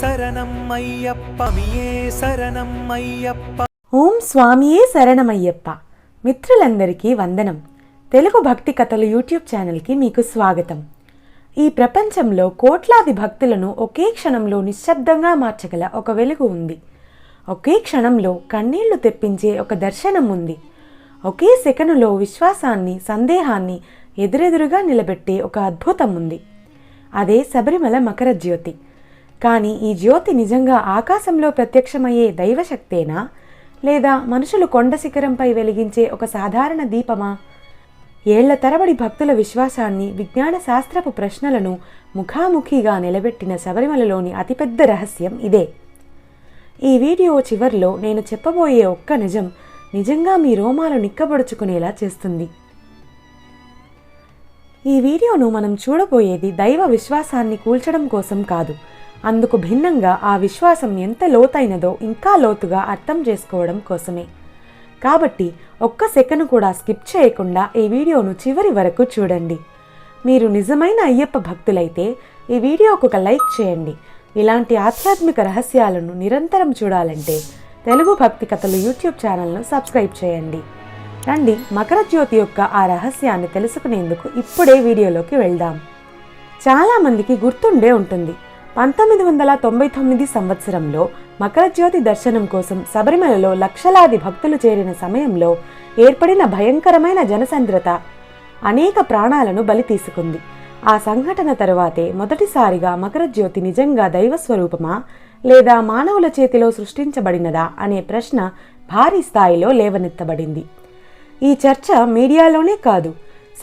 శరణం అయ్యప్పమియే శరణం అయ్యప్ప ఓం స్వామియే శరణమయ్యప్ప. మిత్రులందరికీ వందనం. తెలుగు భక్తి కథలు యూట్యూబ్ ఛానల్కి మీకు స్వాగతం. ఈ ప్రపంచంలో కోట్లాది భక్తులను ఒకే క్షణంలో నిశ్శబ్దంగా మార్చగల ఒక వెలుగు ఉంది. ఒకే క్షణంలో కన్నీళ్ళు తెప్పించే ఒక దర్శనం ఉంది. ఒకే సెకనులో విశ్వాసాన్ని సందేహాన్ని ఎదురెదురుగా నిలబెట్టే ఒక అద్భుతం ఉంది. అదే శబరిమల మకర జ్యోతి. కానీ ఈ జ్యోతి నిజంగా ఆకాశంలో ప్రత్యక్షమయ్యే దైవశక్తేనా? లేదా మనుషులు కొండ శిఖరంపై వెలిగించే ఒక సాధారణ దీపమా? ఏళ్ళ తరబడి భక్తుల విశ్వాసాన్ని విజ్ఞాన శాస్త్రపు ప్రశ్నలను ముఖాముఖిగా నిలబెట్టిన శబరిమలలోని అతిపెద్ద రహస్యం ఇదే. ఈ వీడియో చివర్లో నేను చెప్పబోయే ఒక్క నిజం నిజంగా మీ రోమాలు నిక్కబడుచుకునేలా చేస్తుంది. ఈ వీడియోను మనం చూడబోయేది దైవ విశ్వాసాన్ని కూల్చడం కోసం కాదు అందుకు భిన్నంగా ఆ విశ్వాసం ఎంత లోతైనదో ఇంకా లోతుగా అర్థం చేసుకోవడం కోసమే. కాబట్టి ఒక్క సెకను కూడా స్కిప్ చేయకుండా ఈ వీడియోను చివరి వరకు చూడండి. మీరు నిజమైన అయ్యప్ప భక్తులైతే ఈ వీడియోకు ఒక లైక్ చేయండి. ఇలాంటి ఆధ్యాత్మిక రహస్యాలను నిరంతరం చూడాలంటే తెలుగు భక్తి కథలు యూట్యూబ్ ఛానల్ను సబ్స్క్రైబ్ చేయండి. రండి మకర జ్యోతి యొక్క ఆ రహస్యాన్ని తెలుసుకునేందుకు ఇప్పుడే వీడియోలోకి వెళ్దాం. చాలామందికి గుర్తుండే ఉంటుంది. పంతొమ్మిది వందల తొంభై తొమ్మిది సంవత్సరంలో మకరజ్యోతి దర్శనం కోసం శబరిమలలో లక్షలాది భక్తులు చేరిన సమయంలో ఏర్పడిన భయంకరమైన జనసంద్రత అనేక ప్రాణాలను బలి తీసుకుంది. ఆ సంఘటన తరువాతే మొదటిసారిగా మకరజ్యోతి నిజంగా దైవస్వరూపమా లేదా మానవుల చేతిలో సృష్టించబడినదా అనే ప్రశ్న భారీ స్థాయిలో లేవనెత్తబడింది. ఈ చర్చ మీడియాలోనే కాదు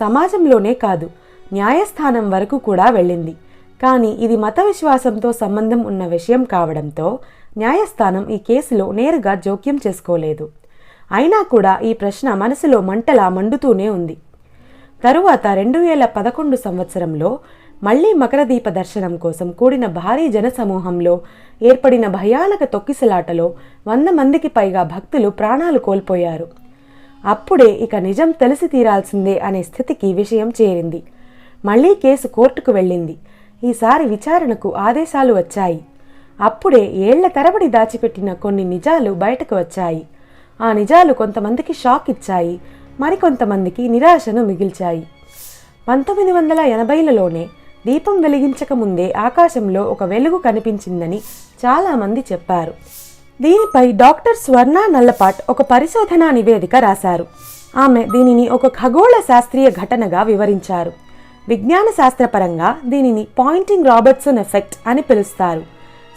సమాజంలోనే కాదు న్యాయస్థానం వరకు కూడా వెళ్ళింది. కానీ ఇది మత విశ్వాసంతో సంబంధం ఉన్న విషయం కావడంతో న్యాయస్థానం ఈ కేసులో నేరుగా జోక్యం చేసుకోలేదు. అయినా కూడా ఈ ప్రశ్న మనసులో మంటలా మండుతూనే ఉంది. తరువాత రెండు వేల పదకొండు సంవత్సరంలో మళ్ళీ మకరదీప దర్శనం కోసం కూడిన భారీ జనసమూహంలో ఏర్పడిన భయానక తొక్కిసలాటలో వంద మందికి పైగా భక్తులు ప్రాణాలు కోల్పోయారు. అప్పుడే ఇక నిజం తెలిసి తీరాల్సిందే అనే స్థితికి విషయం చేరింది. మళ్ళీ కేసు కోర్టుకు వెళ్ళింది. ఈసారి విచారణకు ఆదేశాలు వచ్చాయి. అప్పుడే ఏళ్ళ తరబడి దాచిపెట్టిన కొన్ని నిజాలు బయటకు వచ్చాయి. ఆ నిజాలు కొంతమందికి షాక్ ఇచ్చాయి మరికొంతమందికి నిరాశను మిగిల్చాయి. పంతొమ్మిది వందల ఎనభైలలోనే దీపం వెలిగించక ముందే ఆకాశంలో ఒక వెలుగు కనిపించిందని చాలామంది చెప్పారు. దీనిపై డాక్టర్ స్వర్ణ నల్లపాట్ ఒక పరిశోధనా నివేదిక రాశారు. ఆమె దీనిని ఒక ఖగోళ శాస్త్రీయ ఘటనగా వివరించారు. విజ్ఞాన శాస్త్రపరంగా దీనిని పాయింటింగ్ రాబర్ట్సన్ ఎఫెక్ట్ అని పిలుస్తారు.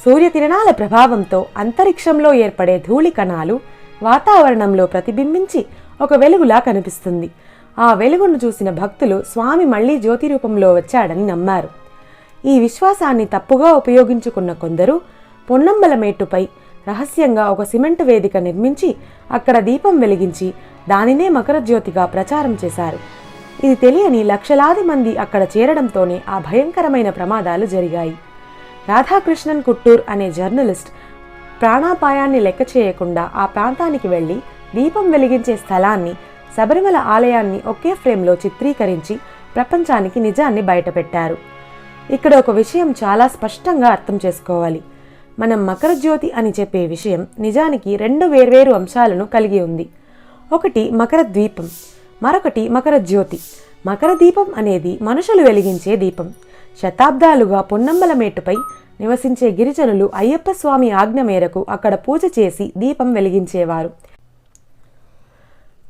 సూర్యకిరణాల ప్రభావంతో అంతరిక్షంలో ఏర్పడే ధూళి కణాలు వాతావరణంలో ప్రతిబింబించి ఒక వెలుగులా కనిపిస్తుంది. ఆ వెలుగును చూసిన భక్తులు స్వామి మళ్ళీ జ్యోతి రూపంలో వచ్చాడని నమ్మారు. ఈ విశ్వాసాన్ని తప్పుగా ఉపయోగించుకున్న కొందరు పొన్నంబల మేటుపై రహస్యంగా ఒక సిమెంట్ వేదిక నిర్మించి అక్కడ దీపం వెలిగించి దానినే మకర జ్యోతిగా ప్రచారం చేశారు. ఇది తెలియని లక్షలాది మంది అక్కడ చేరడంతోనే ఆ భయంకరమైన ప్రమాదాలు జరిగాయి. రాధాకృష్ణన్ కుట్టూర్ అనే జర్నలిస్ట్ ప్రాణాపాయాన్ని లెక్క చేయకుండా ఆ ప్రాంతానికి వెళ్ళి దీపం వెలిగించే స్థలాన్ని శబరిమల ఆలయాన్ని ఒకే ఫ్రేమ్లో చిత్రీకరించి ప్రపంచానికి నిజాన్ని బయటపెట్టారు. ఇక్కడ ఒక విషయం చాలా స్పష్టంగా అర్థం చేసుకోవాలి. మనం మకర జ్యోతి అని చెప్పే విషయం నిజానికి రెండు వేర్వేరు అంశాలను కలిగి ఉంది. ఒకటి మకర ద్వీపం మరొకటి మకర జ్యోతి. మకర దీపం అనేది మనుషులు వెలిగించే దీపం. శతాబ్దాలుగా పొన్నంబల మేటుపై నివసించే గిరిజనులు అయ్యప్ప స్వామి ఆజ్ఞ మేరకు అక్కడ పూజ చేసి దీపం వెలిగించేవారు.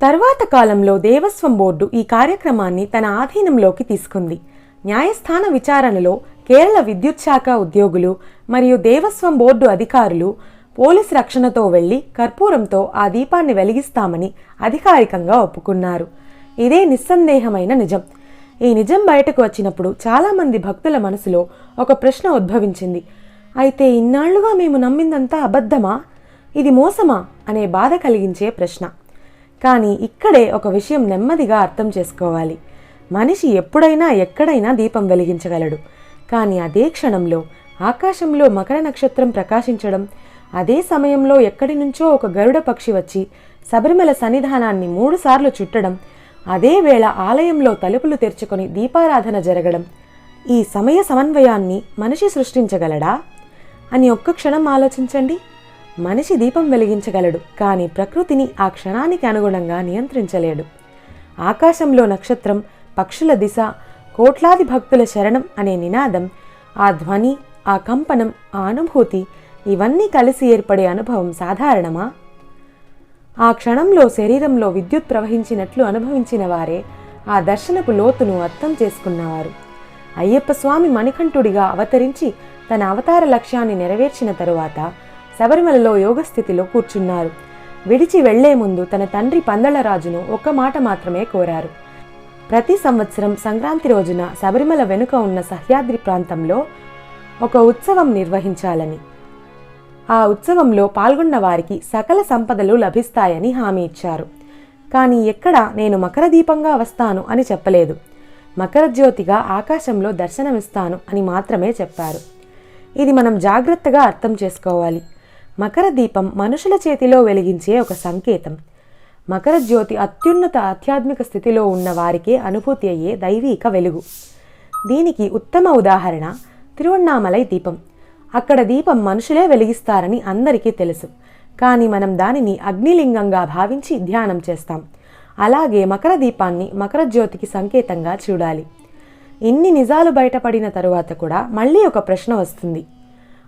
తర్వాత కాలంలో దేవస్వం బోర్డు ఈ కార్యక్రమాన్ని తన ఆధీనంలోకి తీసుకుంది. న్యాయస్థాన విచారణలో కేరళ విద్యుత్ శాఖ ఉద్యోగులు మరియు దేవస్వం బోర్డు అధికారులు పోలీస్ రక్షణతో వెళ్ళి కర్పూరంతో ఆ దీపాన్ని వెలిగిస్తామని అధికారికంగా ఒప్పుకున్నారు. ఇదే నిస్సందేహమైన నిజం. ఈ నిజం బయటకు వచ్చినప్పుడు చాలామంది భక్తుల మనసులో ఒక ప్రశ్న ఉద్భవించింది. అయితే ఇన్నాళ్ళుగా మేము నమ్మిందంతా అబద్ధమా? ఇది మోసమా? అనే బాధ కలిగించే ప్రశ్న. కానీ ఇక్కడే ఒక విషయం నెమ్మదిగా అర్థం చేసుకోవాలి. మనిషి ఎప్పుడైనా ఎక్కడైనా దీపం వెలిగించగలడు. కానీ అదే క్షణంలో ఆకాశంలో మకర నక్షత్రం ప్రకాశించడం అదే సమయంలో ఎక్కడి నుంచో ఒక గరుడ పక్షి వచ్చి శబరిమల సన్నిధానాన్ని మూడుసార్లు చుట్టడం అదే వేళ ఆలయంలో తలుపులు తెరుచుకొని దీపారాధన జరగడం ఈ సమయ సమన్వయాన్ని మనిషి సృష్టించగలడా? అని ఒక్క క్షణం ఆలోచించండి. మనిషి దీపం వెలిగించగలడు కానీ ప్రకృతిని ఆ క్షణానికి అనుగుణంగా నియంత్రించలేడు. ఆకాశంలో నక్షత్రం పక్షుల దిశ కోట్లాది భక్తుల శరణం అనే నినాదం ఆ ధ్వని ఆ కంపనం ఆ అనుభూతి ఇవన్నీ కలిసి ఏర్పడే అనుభవం సాధారణమా? ఆ క్షణంలో శరీరంలో విద్యుత్ ప్రవహించినట్లు అనుభవించిన వారే ఆ దర్శనపు లోతును అర్థం చేసుకున్నవారు. అయ్యప్ప స్వామి మణికంఠుడిగా అవతరించి తన అవతార లక్ష్యాన్ని నెరవేర్చిన తరువాత శబరిమలలో యోగస్థితిలో కూర్చున్నారు. విడిచి వెళ్ళే ముందు తన తండ్రి పందళరాజును ఒక్క మాట మాత్రమే కోరారు. ప్రతి సంవత్సరం సంక్రాంతి రోజున శబరిమల వెనుక ఉన్న సహ్యాద్రి ప్రాంతంలో ఒక ఉత్సవం నిర్వహించాలని. ఆ ఉత్సవంలో పాల్గొన్న వారికి సకల సంపదలు లభిస్తాయని హామీ ఇచ్చారు. కానీ ఎక్కడ నేను మకర దీపంగా వస్తాను అని చెప్పలేదు. మకర జ్యోతిగా ఆకాశంలో దర్శనమిస్తాను అని మాత్రమే చెప్పారు. ఇది మనం జాగ్రత్తగా అర్థం చేసుకోవాలి. మకర దీపం మనుషుల చేతిలో వెలిగించే ఒక సంకేతం. మకర జ్యోతి అత్యున్నత ఆధ్యాత్మిక స్థితిలో ఉన్న వారికే అనుభూతి అయ్యే దైవీక వెలుగు. దీనికి ఉత్తమ ఉదాహరణ తిరువణ్ణామలై దీపం. అక్కడ దీపం మనుషులే వెలిగిస్తారని అందరికీ తెలుసు. కానీ మనం దానిని అగ్నిలింగంగా భావించి ధ్యానం చేస్తాం. అలాగే మకర దీపాన్ని మకర జ్యోతికి సంకేతంగా చూడాలి. ఇన్ని నిజాలు బయటపడిన తరువాత కూడా మళ్ళీ ఒక ప్రశ్న వస్తుంది.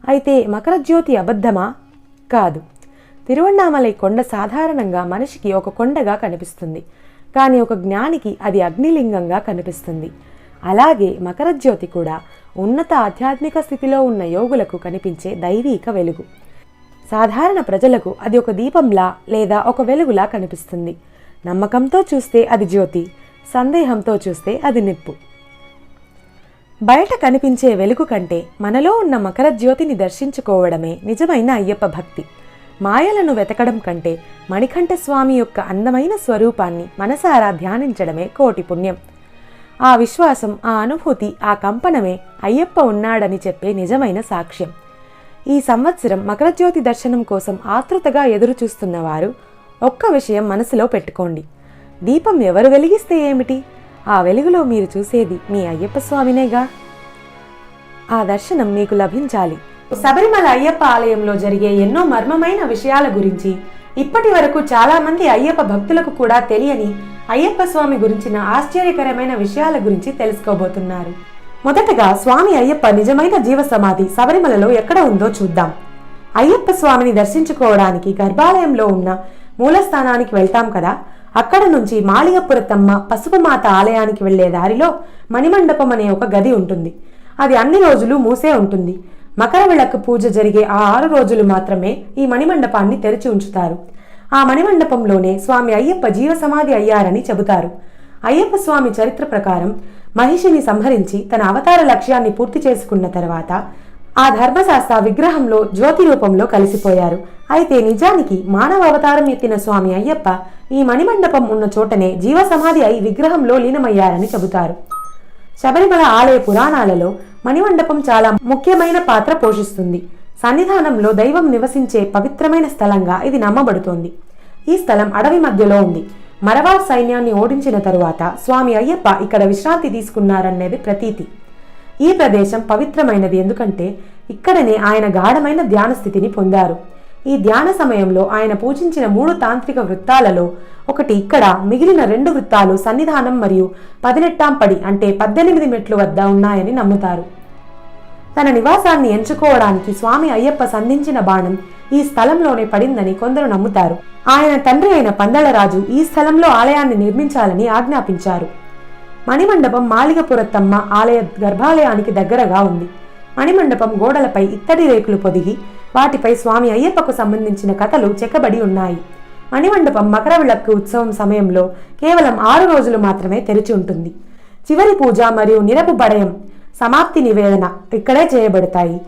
అయితే మకర జ్యోతి అబద్ధమా? కాదు. తిరువణామలై కొండ సాధారణంగా మనిషికి ఒక కొండగా కనిపిస్తుంది. కానీ ఒక జ్ఞానికి అది అగ్నిలింగంగా కనిపిస్తుంది. అలాగే మకర జ్యోతి కూడా ఉన్నత ఆధ్యాత్మిక స్థితిలో ఉన్న యోగులకు కనిపించే దైవీక వెలుగు. సాధారణ ప్రజలకు అది ఒక దీపంలా లేదా ఒక వెలుగులా కనిపిస్తుంది. నమ్మకంతో చూస్తే అది జ్యోతి సందేహంతో చూస్తే అది నిప్పు. బయట కనిపించే వెలుగు కంటే మనలో ఉన్న మకర జ్యోతిని దర్శించుకోవడమే నిజమైన అయ్యప్ప భక్తి. మాయలను వెతకడం కంటే మణికంఠ స్వామి యొక్క అందమైన స్వరూపాన్ని మనసారా ధ్యానించడమే కోటి పుణ్యం. ఆ విశ్వాసం ఆ అనుభూతి ఆ కంపనమే అయ్యప్ప ఉన్నాడని చెప్పే నిజమైన సాక్ష్యం. ఈ సంవత్సరం మకరజ్యోతి దర్శనం కోసం ఆతృతగా ఎదురు చూస్తున్న వారు ఒక్క విషయం మనసులో పెట్టుకోండి. దీపం ఎవరు వెలిగిస్తే ఏమిటి? ఆ వెలుగులో మీరు చూసేది మీ అయ్యప్ప స్వామినేగా? ఆ దర్శనం మీకు లభించాలి. శబరిమల అయ్యప్ప ఆలయంలో జరిగే ఎన్నో మర్మమైన విషయాల గురించి ఇప్పటి వరకు చాలామంది అయ్యప్ప భక్తులకు కూడా తెలియని అయ్యప్ప స్వామి గురించిన ఆశ్చర్యకరమైన విషయాల గురించి తెలుసుకోబోతున్నారు. మొదటగా స్వామి అయ్యప్ప నిజమైన జీవ సమాధి శబరిమలలో ఎక్కడ ఉందో చూద్దాం. అయ్యప్ప స్వామిని దర్శించుకోవడానికి గర్భాలయంలో ఉన్న మూలస్థానానికి వెళ్తాం కదా? అక్కడ నుంచి మాళిగపురతమ్మ పసుపుమాత ఆలయానికి వెళ్ళే దారిలో మణిమండపం అనే ఒక గది ఉంటుంది. అది అన్ని రోజులు మూసే ఉంటుంది. మకర విళక్కు పూజ జరిగే ఆ ఆరు రోజులు మాత్రమే ఈ మణిమండపాన్ని తెరిచి ఉంచుతారు. ఆ మణిమండపంలోనే స్వామి అయ్యప్ప జీవ సమాధి అయ్యారని చెబుతారు. అయ్యప్ప స్వామి చరిత్ర ప్రకారం మహిషిని సంహరించి తన అవతార లక్ష్యాన్ని పూర్తి చేసుకున్న తర్వాత ఆ ధర్మశాస్త్ర విగ్రహంలో జ్యోతి రూపంలో కలిసిపోయారు. అయితే నిజానికి మానవ అవతారం ఎత్తిన స్వామి అయ్యప్ప ఈ మణిమండపం ఉన్న చోటనే జీవ సమాధి అయి విగ్రహంలో లీనమయ్యారని చెబుతారు. శబరిమల ఆలయ పురాణాలలో మణిమండపం చాలా ముఖ్యమైన పాత్ర పోషిస్తుంది. సన్నిధానంలో దైవం నివసించే పవిత్రమైన స్థలంగా ఇది నమ్మబడుతోంది. ఈ స్థలం అడవి మధ్యలో ఉంది. మరవార్ సైన్యాన్ని ఓడించిన తరువాత స్వామి అయ్యప్ప ఇక్కడ విశ్రాంతి తీసుకున్నారనేది ప్రతీతి. ఈ ప్రదేశం పవిత్రమైనది ఎందుకంటే ఇక్కడనే ఆయన గాఢమైన ధ్యాన స్థితిని పొందారు. ఈ ధ్యాన సమయంలో ఆయన పూజించిన మూడు తాంత్రిక వృత్తాలలో ఒకటి ఇక్కడ మిగిలిన రెండు వృత్తాలు సన్నిధానం మరియు పదినెట్టాం పడి అంటే పద్దెనిమిది మెట్లు వద్ద ఉన్నాయని నమ్ముతారు. తన నివాసాన్ని ఎంచుకోవడానికి స్వామి అయ్యప్ప సంధించిన బాణం ఈ స్థలంలోనే పడిందని కొందరు నమ్ముతారు. ఆయన తండ్రి అయిన పందళరాజు ఈ స్థలంలో ఆలయాన్ని నిర్మించాలని ఆజ్ఞాపించారు. మణిమండపం మాళిగపురత్తమ్మ ఆలయ గర్భాలయానికి దగ్గరగా ఉంది. మణిమండపం గోడలపై ఇత్తడి రేకులు పొదిగి వాటిపై స్వామి అయ్యప్పకు సంబంధించిన కథలు చెక్కబడి ఉన్నాయి. మణిమండపం మకర విళక్కు ఉత్సవం సమయంలో కేవలం ఆరు రోజులు మాత్రమే తెరిచి ఉంటుంది. చివరి పూజ మరియు నిరపు బడయం సమాప్తి నివేదన ఇక్కడే చేయబడతాయి.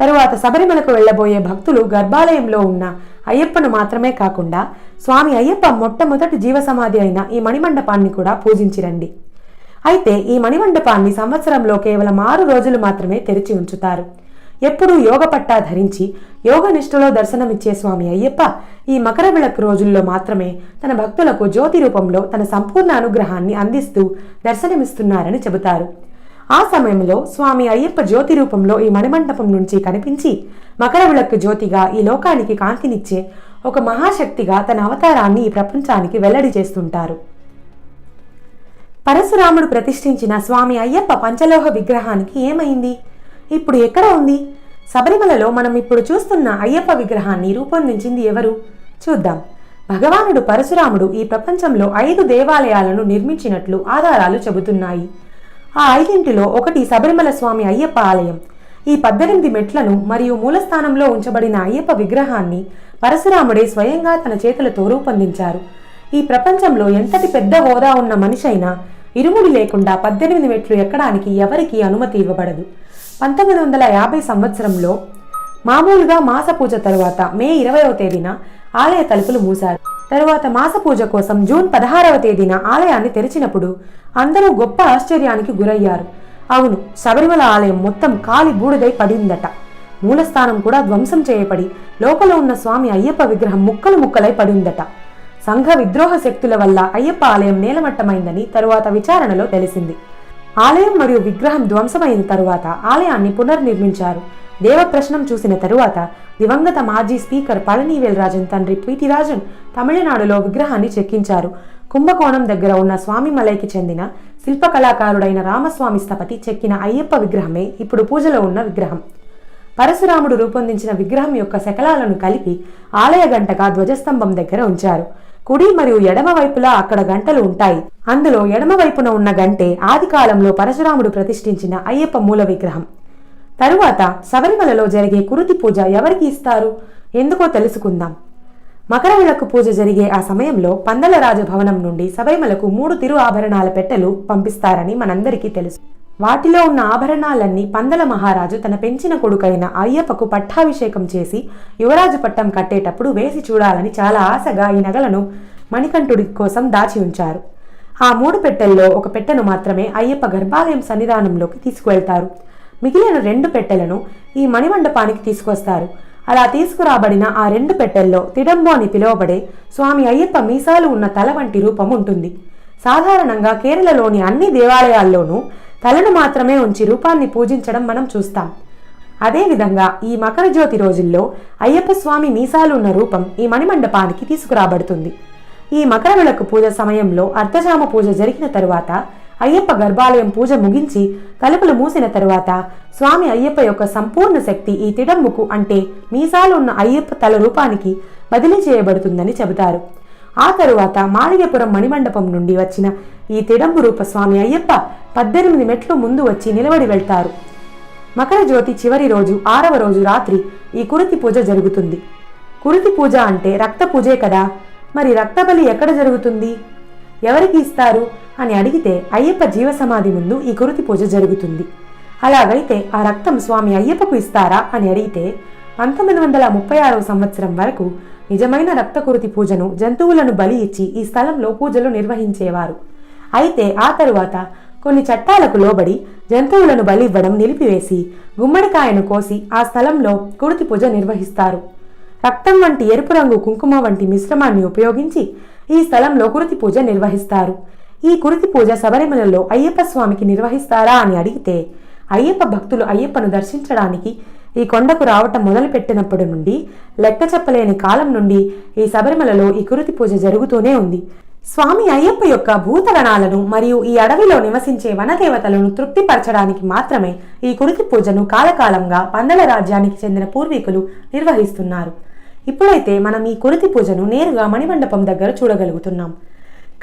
తరువాత శబరిమలకు వెళ్ళబోయే భక్తులు గర్భాలయంలో ఉన్న అయ్యప్పను మాత్రమే కాకుండా స్వామి అయ్యప్ప మొట్టమొదటి జీవసమాధి అయిన ఈ మణిమండపాన్ని కూడా పూజించిరండి అయితే ఈ మణిమండపాన్ని సంవత్సరంలో కేవలం ఆరు రోజులు మాత్రమే తెరిచి ఉంచుతారు. ఎప్పుడూ యోగ పట్టా ధరించి యోగ నిష్ఠలో దర్శనమిచ్చే స్వామి అయ్యప్ప ఈ మకర విళక్ రోజుల్లో మాత్రమే తన భక్తులకు జ్యోతి రూపంలో తన సంపూర్ణ అనుగ్రహాన్ని అందిస్తూ దర్శనమిస్తున్నారని చెబుతారు. ఆ సమయంలో స్వామి అయ్యప్ప జ్యోతి రూపంలో ఈ మణిమండపం నుంచి కనిపించి మకర విలక్కు జ్యోతిగా ఈ లోకానికి కాంతినిచ్చే ఒక మహాశక్తిగా తన అవతారాన్ని ఈ ప్రపంచానికి వెల్లడి చేస్తుంటారు. పరశురాముడు ప్రతిష్ఠించిన స్వామి అయ్యప్ప పంచలోహ విగ్రహానికి ఏమైంది? ఇప్పుడు ఎక్కడ ఉంది? శబరిమలలో మనం ఇప్పుడు చూస్తున్న అయ్యప్ప విగ్రహాన్ని రూపొందించింది ఎవరు? చూద్దాం. భగవానుడు పరశురాముడు ఈ ప్రపంచంలో ఐదు దేవాలయాలను నిర్మించినట్లు ఆధారాలు చెబుతున్నాయి. ఆ ఐదింటిలో ఒకటి శబరిమల స్వామి అయ్యప్ప ఆలయం. ఈ పద్దెనిమిది మెట్లను మరియు మూలస్థానంలో ఉంచబడిన అయ్యప్ప విగ్రహాన్ని పరశురాముడే స్వయంగా తన చేతులతో రూపొందించారు. ఈ ప్రపంచంలో ఎంతటి పెద్ద హోదా ఉన్న మనిషైనా ఇరుముడి లేకుండా పద్దెనిమిది మెట్లు ఎక్కడానికి ఎవరికీ అనుమతి ఇవ్వబడదు. పంతొమ్మిది వందల యాభై సంవత్సరంలో మామూలుగా మాస పూజ తరువాత మే ఇరవయవ తేదీన ఆలయ తలుపులు మూశారు. తరువాత మాస పూజ కోసం జూన్ పదహారవ తేదీన ఆలయాన్ని తెరిచినప్పుడు అందరూ గొప్ప ఆశ్చర్యానికి గురయ్యారు. అవును శబరిమల ఆలయం మొత్తం కాలి బూడిదై పడిందట. మూలస్థానం కూడా ధ్వంసం చేయబడి లోపల ఉన్న స్వామి అయ్యప్ప విగ్రహం ముక్కలు ముక్కలై పడిందట. సంఘ విద్రోహ శక్తుల వల్ల అయ్యప్ప ఆలయం నేలమట్టమైందని తరువాత విచారణలో తెలిసింది. ఆలయం మరియు విగ్రహం ధ్వంసమైన తరువాత ఆలయాన్ని పునర్నిర్మించారు. దేవప్రశ్నం చూసిన తరువాత దివంగత మాజీ స్పీకర్ పళనీవేల్ రాజన్ తండ్రి పిటి రాజన్ తమిళనాడులో విగ్రహాన్ని చెక్కించారు. కుంభకోణం దగ్గర ఉన్న స్వామి మలైకి చెందిన శిల్పకళాకారుడైన రామస్వామి స్థపతి చెక్కిన అయ్యప్ప విగ్రహమే ఇప్పుడు పూజలో ఉన్న విగ్రహం. పరశురాముడు రూపొందించిన విగ్రహం యొక్క శకలాలను కలిపి ఆలయ గంటగా ధ్వజస్తంభం దగ్గర ఉంచారు. కుడి మరియు ఎడమ వైపులా అక్కడ గంటలు ఉంటాయి. అందులో ఎడమ వైపున ఉన్న గంటే ఆది కాలంలో పరశురాముడు ప్రతిష్ఠించిన అయ్యప్ప మూల విగ్రహం. తరువాత శబరిమలలో జరిగే కురుతి పూజ ఎవరికి ఇస్తారు? ఎందుకో తెలుసుకుందాం. మకరవిళక్కు పూజ జరిగే ఆ సమయంలో పందల రాజభవనం నుండి సబైమలకు మూడు తిరు ఆభరణాల పెట్టెలు పంపిస్తారని మనందరికీ తెలుసు. వాటిలో ఉన్న ఆభరణాలన్నీ పందల మహారాజు తన పెంచిన కొడుకైన అయ్యప్పకు పట్టాభిషేకం చేసి యువరాజు పట్టం కట్టేటప్పుడు వేసి చూడాలని చాలా ఆశగా ఈ నగలను మణికంఠుడి కోసం దాచి ఉంచారు. ఆ మూడు పెట్టెల్లో ఒక పెట్టెను మాత్రమే అయ్యప్ప గర్భాలయం సన్నిధానంలోకి తీసుకువెళ్తారు. మిగిలిన రెండు పెట్టెలను ఈ మణిమండపానికి తీసుకొస్తారు. అలా తీసుకురాబడిన ఆ రెండు పెట్టెల్లో తిడంబో అని పిలువబడే స్వామి అయ్యప్ప మీసాలు ఉన్న తల వంటి రూపం ఉంటుంది. సాధారణంగా కేరళలోని అన్ని దేవాలయాల్లోనూ తలను మాత్రమే ఉంచి రూపాన్ని పూజించడం మనం చూస్తాం. అదేవిధంగా ఈ మకర జ్యోతి రోజుల్లో అయ్యప్ప స్వామి మీసాలు ఉన్న రూపం ఈ మణిమండపానికి తీసుకురాబడుతుంది. ఈ మకర విళకు పూజ సమయంలో అర్ధజామ పూజ జరిగిన తరువాత అయ్యప్ప గర్భాలయం పూజ ముగించి తలుపులు మూసిన తరువాత స్వామి అయ్యప్ప యొక్క సంపూర్ణ శక్తి ఈ తిడంబుకు అంటే మీసాలు ఉన్న అయ్యప్ప తల రూపానికి బదిలీ చేయబడుతుందని చెబుతారు. ఆ తరువాత మాళిగపురం మణిమండపం నుండి వచ్చిన ఈ తిడంబు రూప స్వామి అయ్యప్ప పద్దెనిమిది మెట్లు ముందు వచ్చి నిలబడి వెళ్తారు. మకర జ్యోతి చివరి రోజు ఆరవ రోజు రాత్రి ఈ కురుతి పూజ జరుగుతుంది. కురుతి పూజ అంటే రక్త పూజే కదా? మరి రక్తబలి ఎక్కడ జరుగుతుంది? ఎవరికి ఇస్తారు? అని అడిగితే అయ్యప్ప జీవసమాధి ముందు ఈ కురుతి పూజ జరుగుతుంది. అలాగైతే ఆ రక్తం స్వామి అయ్యప్పకు ఇస్తారా అని అడిగితే పంతొమ్మిది వందల ముప్పై ఆరవ సంవత్సరం వరకు నిజమైన రక్త కురుతి పూజను జంతువులను బలి ఇచ్చి ఈ స్థలంలో పూజలు నిర్వహించేవారు. అయితే ఆ తరువాత కొన్ని చట్టాలకు లోబడి జంతువులను బలి ఇవ్వడం నిలిపివేసి గుమ్మడికాయను కోసి ఆ స్థలంలో కురుతి పూజ నిర్వహిస్తారు. రక్తం వంటి ఎరుపు రంగు కుంకుమ వంటి మిశ్రమాన్ని ఉపయోగించి ఈ స్థలంలో కురుతి పూజ నిర్వహిస్తారు. ఈ కురుతి పూజ శబరిమలలో అయ్యప్ప స్వామికి నిర్వహిస్తారా అని అడిగితే అయ్యప్ప భక్తులు అయ్యప్పను దర్శించడానికి ఈ కొండకు రావటం మొదలుపెట్టినప్పటి నుండి లెక్క చెప్పలేని కాలం నుండి ఈ శబరిమలలో ఈ కురుతి పూజ జరుగుతూనే ఉంది. స్వామి అయ్యప్ప యొక్క భూతగణాలను మరియు ఈ అడవిలో నివసించే వనదేవతలను తృప్తిపరచడానికి మాత్రమే ఈ కురుతి పూజను కాలకాలంగా పందల రాజ్యానికి చెందిన పూర్వీకులు నిర్వహిస్తున్నారు. ఇప్పుడైతే మనం ఈ కురుతి పూజను నేరుగా మణిమండపం దగ్గర చూడగలుగుతున్నాం.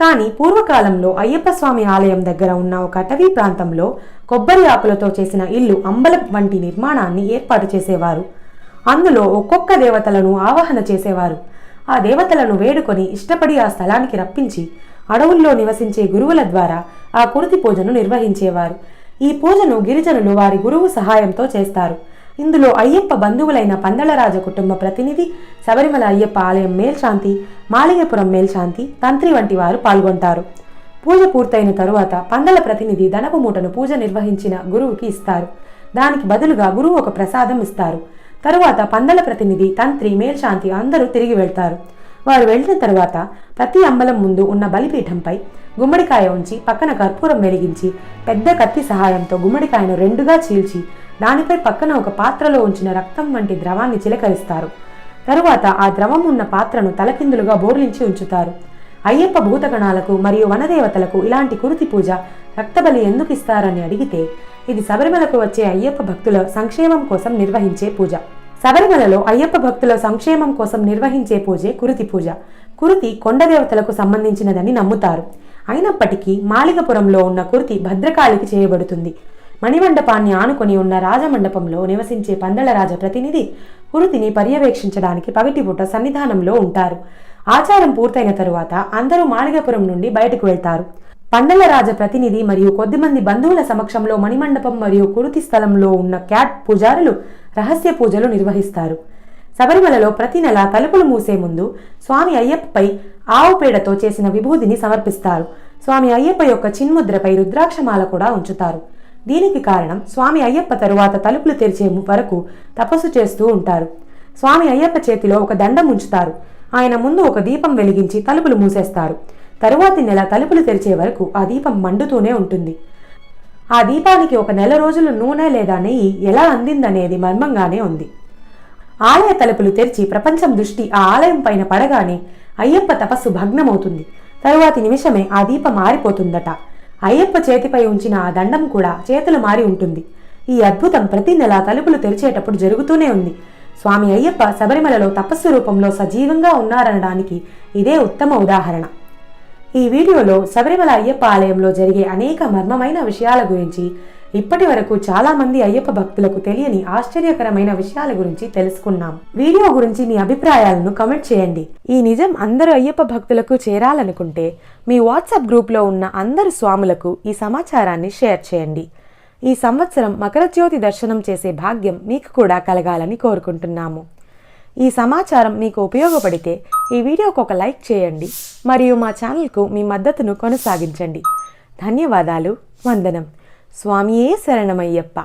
కానీ పూర్వకాలంలో అయ్యప్ప స్వామి ఆలయం దగ్గర ఉన్న ఒక అటవీ ప్రాంతంలో కొబ్బరి ఆకులతో చేసిన ఇల్లు అంబలం వంటి నిర్మాణాన్ని ఏర్పాటు చేసేవారు. అందులో ఒక్కొక్క దేవతలను ఆవాహన చేసేవారు. ఆ దేవతలను వేడుకొని ఇష్టపడి ఆ స్థలానికి రప్పించి అడవుల్లో నివసించే గురువుల ద్వారా ఆ కురుతి పూజను నిర్వహించేవారు. ఈ పూజను గిరిజనులు వారి గురువు సహాయంతో చేస్తారు. ఇందులో అయ్యప్ప బంధువులైన పందలరాజ కుటుంబ ప్రతినిధి శబరిమల అయ్యప్ప ఆలయం మేల్శాంతి మాలిగపురం మేల్శాంతి తంత్రి వంటి వారు పాల్గొంటారు. పూజ పూర్తయిన తరువాత పందల ప్రతినిధి దనపు మూటను పూజ నిర్వహించిన గురువుకి ఇస్తారు. దానికి బదులుగా గురువు ఒక ప్రసాదం ఇస్తారు. తరువాత పందల ప్రతినిధి తంత్రి మేల్శాంతి అందరూ తిరిగి వెళ్తారు. వారు వెళ్ళిన తరువాత ప్రతి అంబలం ముందు ఉన్న బలిపీఠంపై గుమ్మడికాయ ఉంచి పక్కన కర్పూరం వెలిగించి పెద్ద కత్తి సహాయంతో గుమ్మడికాయను రెండుగా చీల్చి దానిపై పక్కన ఒక పాత్రలో ఉంచిన రక్తం వంటి ద్రవాన్ని చిలకరిస్తారు. తరువాత ఆ ద్రవం ఉన్న పాత్రను తలకిందులుగా బోర్లించి ఉంచుతారు. అయ్యప్ప భూతగణాలకు మరియు వనదేవతలకు ఇలాంటి కురుతి పూజ రక్తబలి ఎందుకు ఇస్తారని అడిగితే ఇది శబరిమలకు వచ్చే అయ్యప్ప భక్తుల సంక్షేమం కోసం నిర్వహించే పూజ. శబరిమలలో అయ్యప్ప భక్తుల సంక్షేమం కోసం నిర్వహించే పూజే కురుతి పూజ. కురుతి కొండదేవతలకు సంబంధించినదని నమ్ముతారు. అయినప్పటికీ మాలికపురంలో ఉన్న కురుతి భద్రకాళికి చేయబడుతుంది. మణిమండపాన్ని ఆనుకొని ఉన్న రాజమండపంలో నివసించే పందల రాజ ప్రతినిధి కురుతిని పర్యవేక్షించడానికి పగటిపూట సన్నిధానంలో ఉంటారు. ఆచారం పూర్తయిన తరువాత అందరూ మాళిగపురం నుండి బయటకు వెళ్తారు. పండల రాజ ప్రతినిధి మరియు కొద్దిమంది బంధువుల సమక్షంలో మణిమండపం మరియు కురుతి స్థలంలో ఉన్న క్యాట్ పూజారులు రహస్య పూజలు నిర్వహిస్తారు. శబరిమలలో ప్రతి నెల తలుపులు మూసే ముందు స్వామి అయ్యప్పపై ఆవు పేడతో చేసిన విభూదిని సమర్పిస్తారు. స్వామి అయ్యప్ప యొక్క చిన్ముద్రపై రుద్రాక్షమాల కూడా ఉంచుతారు. దీనికి కారణం స్వామి అయ్యప్ప తరువాత తలుపులు తెరిచే వరకు తపస్సు చేస్తూ ఉంటారు. స్వామి అయ్యప్ప చేతిలో ఒక దండం ఉంచుతారు. ఆయన ముందు ఒక దీపం వెలిగించి తలుపులు మూసేస్తారు. తరువాతి నెల తలుపులు తెరిచే వరకు ఆ దీపం మండుతూనే ఉంటుంది. ఆ దీపానికి ఒక నెల రోజులు నూనె లేదా నెయ్యి ఎలా అందిందనేది మర్మంగానే ఉంది. ఆలయ తలుపులు తెరిచి ప్రపంచం దృష్టి ఆ ఆలయం పైన పడగానే అయ్యప్ప తపస్సు భగ్నమవుతుంది. తరువాతి నిమిషమే ఆ దీపం మారిపోతుందట అయ్యప్ప చేతిపై ఉంచిన ఆ దండం కూడా చేతులు మారి ఉంటుంది. ఈ అద్భుతం ప్రతి నెల తలుపులు తెరిచేటప్పుడు జరుగుతూనే ఉంది. స్వామి అయ్యప్ప శబరిమలలో తపస్సు రూపంలో సజీవంగా ఉన్నారనడానికి ఇదే ఉత్తమ ఉదాహరణ. ఈ వీడియోలో శబరిమల అయ్యప్ప ఆలయంలో జరిగే అనేక మర్మమైన విషయాల గురించి ఇప్పటి వరకు చాలా మంది అయ్యప్ప భక్తులకు తెలియని ఆశ్చర్యకరమైన విషయాల గురించి తెలుసుకున్నాం. వీడియో గురించి మీ అభిప్రాయాలను కమెంట్ చేయండి. ఈ నిజం అందరూ అయ్యప్ప భక్తులకు చేరాలనుకుంటే మీ వాట్సాప్ గ్రూప్లో ఉన్న అందరు స్వాములకు ఈ సమాచారాన్ని షేర్ చేయండి. ఈ సంవత్సరం మకర జ్యోతి దర్శనం చేసే భాగ్యం మీకు కూడా కలగాలని కోరుకుంటున్నాము. ఈ సమాచారం మీకు ఉపయోగపడితే ఈ వీడియోకు ఒక లైక్ చేయండి. మరియు మా ఛానల్కు మీ మద్దతును కొనసాగించండి. ధన్యవాదాలు. వందనం. స్వామియే శరణమయ్యప్ప.